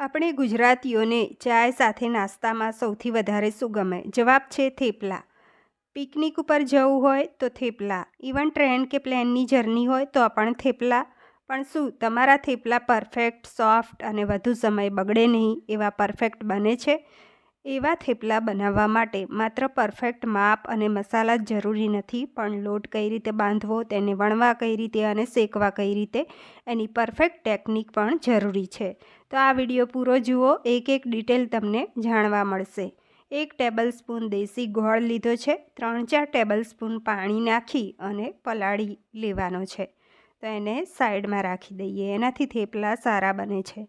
આપણે ગુજરાતીઓને ચાય સાથે નાસ્તામાં સૌથી વધારે શું ગમે? જવાબ છે થેપલા. પિકનિક ઉપર જવું હોય તો થેપલા. ઇવન ટ્રેન કે પ્લેનની જર્ની હોય તો પણ થેપલા. પણ શું, તમારા થેપલા પરફેક્ટ સોફ્ટ અને વધુ સમય બગડે નહીં એવા પરફેક્ટ બને છે? એવા થેપલા બનાવવા માટે માત્ર પરફેક્ટ માપ અને મસાલા જ જરૂરી નથી, પણ લોટ કઈ રીતે બાંધવો, તેને વણવા કઈ રીતે અને શેકવા કઈ રીતે, એની પરફેક્ટ ટેકનિક પણ જરૂરી છે. તો આ વીડિયો પૂરો જુઓ એક એક ડિટેલ તમને જાણવા મળશે. એક ટેબલ સ્પૂન દેશી ગોળ લીધો છે ત્રણ ચાર ટેબલ સ્પૂન પાણી નાખી અને પલાળી લેવાનો છે. તો એને સાઈડમાં રાખી દઈએ, એનાથી થેપલા સારા બને છે.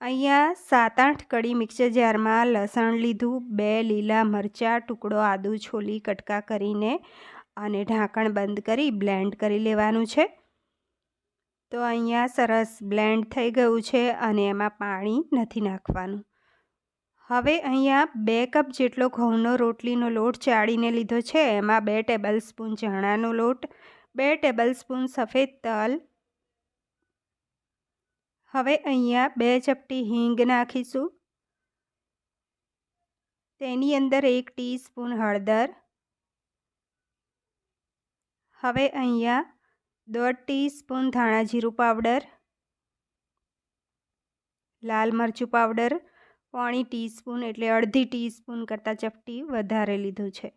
અહીંયા સાત આઠ કડી મિક્સર જારમાં લસણ લીધું, બે લીલા મરચાં, ટુકડો આદુ છોલી, કટકા કરીને અને ઢાંકણ બંધ કરી બ્લેન્ડ કરી લેવાનું છે. તો અહીંયા સરસ બ્લેન્ડ થઈ ગયું છે અને એમાં પાણી નથી નાખવાનું. હવે અહીંયા બે કપ જેટલો ઘઉંનો રોટલીનો લોટ ચાળીને લીધો છે. એમાં બે ટેબલ સ્પૂન ચણાનો લોટ, બે ટેબલ સ્પૂન સફેદ તલ હવે અહીંયા બે ચપટી હિંગ નાખીશું. તેની અંદર એક ટીસ્પૂન હળદર. હવે અહીંયા દોઢ ટીસ્પૂન ધાણા જીરું પાવડર. લાલ મરચું પાવડર, પોણી ટીસ્પૂન એટલે અડધી ટીસ્પૂન કરતાં ચપટી વધારે લીધું છે.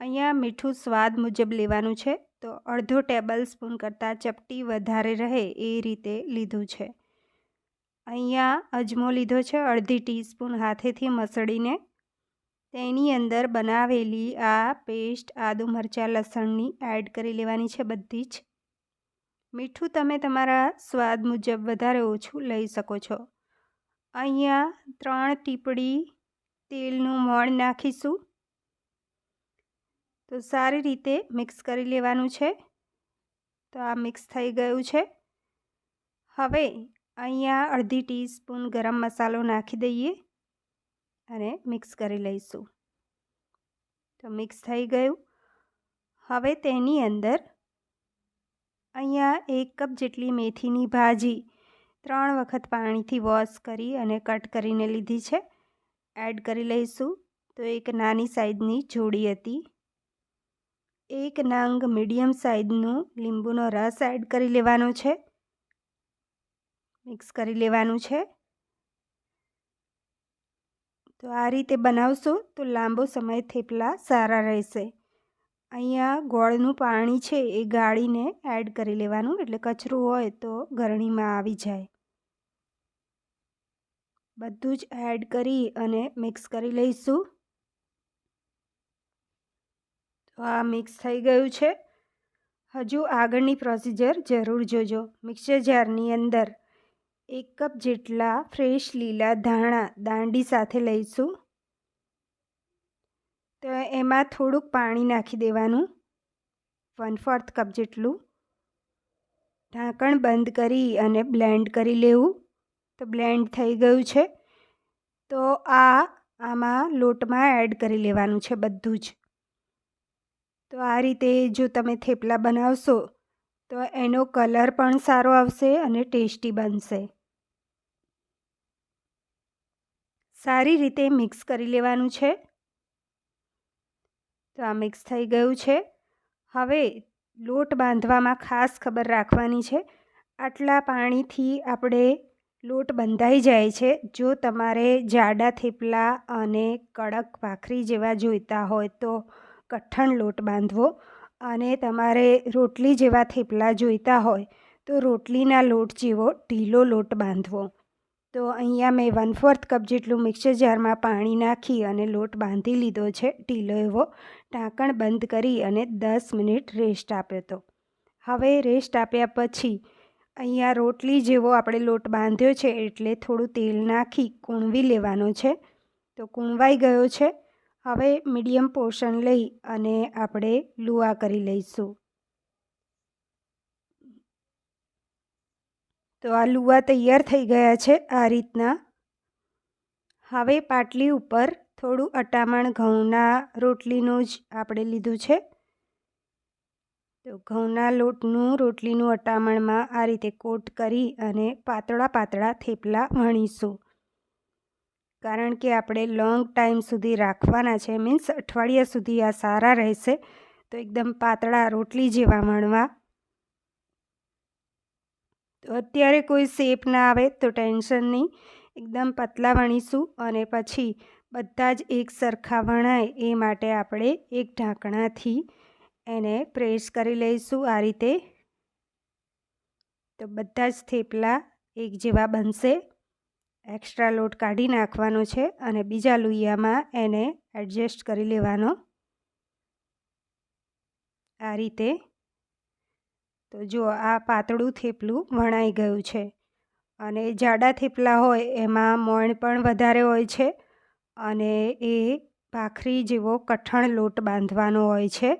અહીંયા મીઠું સ્વાદ મુજબ લેવાનું છે. તો અડધો ટેબલ સ્પૂન કરતાં ચપટી વધારે રહે એ રીતે લીધું છે. અહીંયા અજમો લીધો છે, અડધી ટીસ્પૂન હાથેથી મસળીને. તેની અંદર બનાવેલી આ પેસ્ટ આદુ મરચાં લસણની એડ કરી લેવાની છે બધી જ. મીઠું તમે તમારા સ્વાદ મુજબ વધારે ઓછું લઈ શકો છો. અહીંયા ત્રણ ટીપડી તેલનું મોણ નાખીશું. તો સારી રીતે મિક્સ કરી લેવાનું છે. તો આ મિક્સ થઈ ગયું છે. હવે અહીંયા અડધી ટીસ્પૂન ગરમ મસાલો નાખી દઈએ અને મિક્સ કરી લઈશું. તો મિક્સ થઈ ગયું. હવે તેની અંદર અહીંયા એક કપ જેટલી મેથીની ભાજી ત્રણ વખત પાણીથી વોશ કરી અને કટ કરીને લીધી છે. એડ કરી લઈશું. તો એક નાની સાઈઝની જોડી હતી. એક નંગ મીડિયમ સાઇઝનું લીંબુનો રસ એડ કરી લેવાનો છે. મિક્સ કરી લેવાનું છે. તો આ રીતે બનાવશો તો લાંબો સમય થેપલા સારા રહેશે. અહીંયા ગોળનું પાણી છે એ ગાળીને એડ કરી લેવાનું, એટલે કચરું હોય તો ગરણીમાં આવી જાય. બધું જ એડ કરી અને મિક્સ કરી લઈશું. તો આ મિક્સ થઈ ગયું છે. હજુ આગળની પ્રોસિજર જરૂર જોજો. મિક્સર જારની અંદર એક કપ જેટલા ફ્રેશ લીલા ધાણા દાંડી સાથે લઈશું. તો એમાં થોડુંક પાણી નાખી દેવાનું. વન ફોર્થ કપ જેટલું. ઢાંકણ બંધ કરી અને બ્લેન્ડ કરી લેવું. તો બ્લેન્ડ થઈ ગયું છે. તો આ આમાં લોટમાં એડ કરી લેવાનું છે બધું જ. તો આ રીતે જો તમે થેપલા બનાવશો, તો એનો કલર પણ સારો આવશે અને ટેસ્ટી બનશે. સારી રીતે મિક્સ કરી લેવાનું છે. તો આ મિક્સ થઈ ગયું છે. હવે લોટ બાંધવામાં ખાસ ખબર રાખવાની છે. આટલા પાણીથી આપણે લોટ બંધાઈ જાય છે. જો તમારે જાડા થેપલા અને કડક ભાખરી જેવા જોઈતા હોય તો કઠણ લોટ બાંધવો અને તમારે રોટલી જેવા થેપલા જોઈતા હોય તો રોટલીના લોટ જેવો ઢીલો લોટ બાંધવો. તો અહીંયા મેં વન ફોર્થ કપ જેટલું મિક્સર જારમાં પાણી નાખી અને લોટ બાંધી લીધો છે, ઢીલો એવો. ઢાંકણ બંધ કરી અને દસ મિનિટ રેસ્ટ આપ્યો હતો. હવે રેસ્ટ આપ્યા પછી અહીંયા રોટલી જેવો આપણે લોટ બાંધ્યો છે એટલે થોડું તેલ નાખી કૂણવી લેવાનો છે. તો કૂણવાઈ ગયો છે. હવે મીડિયમ પોર્શન લઈ અને આપણે લુવા કરી લઈશું. તો આ લુવા તૈયાર થઈ ગયા છે આ રીતના. હવે પાટલી ઉપર થોડું અટામણ ઘઉંના રોટલીનું જ આપણે લીધું છે. તો ઘઉંના લોટનું રોટલીનું અટામણમાં આ રીતે કોટ કરી અને પાતળા પાતળા થેપલા વણીશું. કારણ કે આપણે લોંગ ટાઈમ સુધી રાખવાના છે. મીન્સ અઠવાડિયા સુધી આ સારા રહેશે. તો એકદમ પાતળા રોટલી જેવા વણવા તો અત્યારે કોઈ શેપ ના આવે તો ટેન્શન નહીં. એકદમ પતલા વણીશું અને પછી બધા જ એક સરખા વણાય એ માટે આપણે એક ઢાંકણાથી એને પ્રેસ કરી લઈશું આ રીતે. તો બધા જ થેપલા એક જેવા બનશે. એક્સ્ટ્રા લોટ કાઢી નાખવાનો છે અને બીજા લુઈયામાં એને એડજસ્ટ કરી લેવાનો. આ રીતે. તો જો આ પાતળું થેપલું વણાઈ ગયું છે અને જાડા થેપલા હોય એમાં મોણ પણ વધારે હોય છે અને એ ભાખરી જેવો કઠણ લોટ બાંધવાનો હોય છે.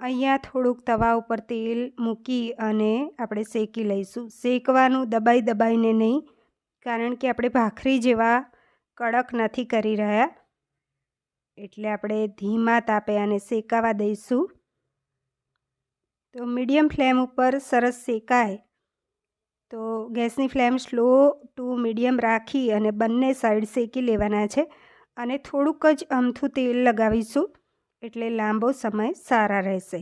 અહીંયા થોડુંક તવા ઉપર તેલ મૂકી અને આપણે શેકી લઈશું. શેકવાનું દબાઈ દબાઈને નહીં કારણ કે આપણે ભાખરી જેવા કડક નથી કરી રહ્યા. એટલે આપણે ધીમા તાપે આને શેકાવા દઈશું. તો મીડિયમ ફ્લેમ ઉપર સરસ શેકાય. તો ગેસની ફ્લેમ સ્લો ટુ મીડિયમ રાખી અને બંને સાઈડ શેકી લેવાના છે. અને થોડુંક જ અમથું તેલ લગાવીશું, એટલે લાંબો સમય સારા રહેશે.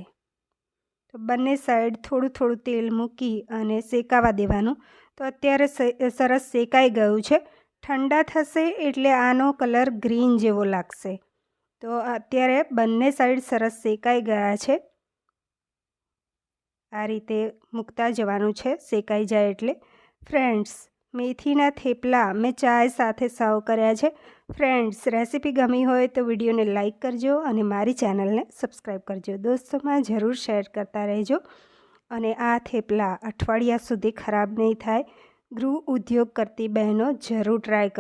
તો બંને સાઈડ થોડું થોડું તેલ મૂકી અને શેકાવા દેવાનું. તો અત્યારે સરસ શેકાઈ ગયું છે. ઠંડા થશે એટલે આનો કલર ગ્રીન જેવો લાગશે. તો અત્યારે બંને સાઈડ સરસ શેકાઈ ગયા છે. આ રીતે મૂકતા જવાનું છે, શેકાઈ જાય એટલે. ફ્રેન્ડ્સ, મેથીના થેપલા મેં ચાય સાથે સર્વ કર્યા છે. ફ્રેન્ડ્સ, રેસીપી ગમી હોય તો વિડીયોને લાઇક કરજો અને મારી ચેનલને સબસ્ક્રાઈબ કરજો. દોસ્તોમાં જરૂર શેર કરતા રહેજો. અને આ થેપલા અઠવાડિયા સુધી ખરાબ નહીં થાય. ગૃહ ઉદ્યોગ કરતી બહેનો જરૂર ટ્રાય કર.